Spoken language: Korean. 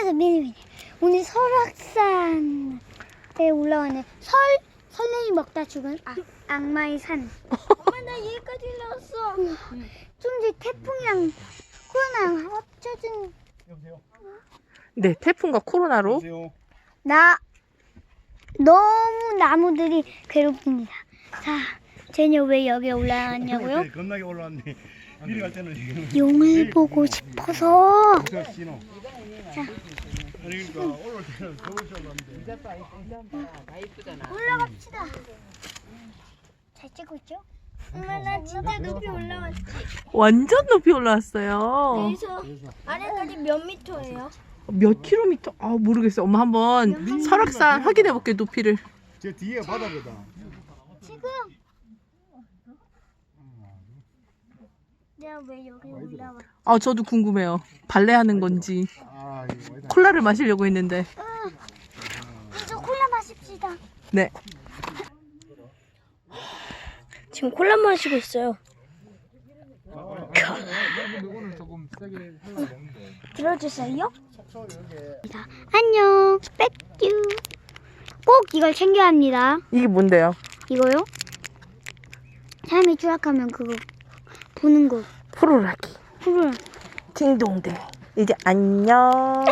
안녕하세요 미니미니 오늘 설악산에 올라가는 설 설레이 먹다 죽은 아, 악마의 산 엄마 나 여기까지 올라왔어 좀 전에 태풍이랑 코로나랑 합쳐진 여보세요. 네, 태풍과 코로나로 여보세요. 나 너무 나무들이 괴롭습니다 자 쟤는 왜 여기 올라왔냐고요? 네, 겁나게 올라왔네. 미리 갈 때는 지금 용을 보고 싶어서. 자. 그러니까 올라올 때는. 올라갑시다. 잘 찍고 있죠? 엄마 나 진짜 높이 올라왔지. 완전 높이 올라왔어요. 여기서 아래까지 몇 미터예요? 몇 킬로미터? 아 모르겠어. 엄마 한번 설악산 확인해 볼게 높이를. 저 뒤에 바다거든. 지금 내가 왜 여기 올라와? 아 저도 궁금해요. 발레 하는 건지 아 이거. 콜라를 마시려고 했는데. 저 콜라 마십시다. 네. 지금 콜라 마시고 있어요. 들어주세요. 자, 안녕. 뺏유. 꼭 이걸 챙겨야 합니다. 이게 뭔데요? 이거요? 삶이 추락하면 그거 보는 거. 프로라기. 그걸 딩동댕. 이제 안녕.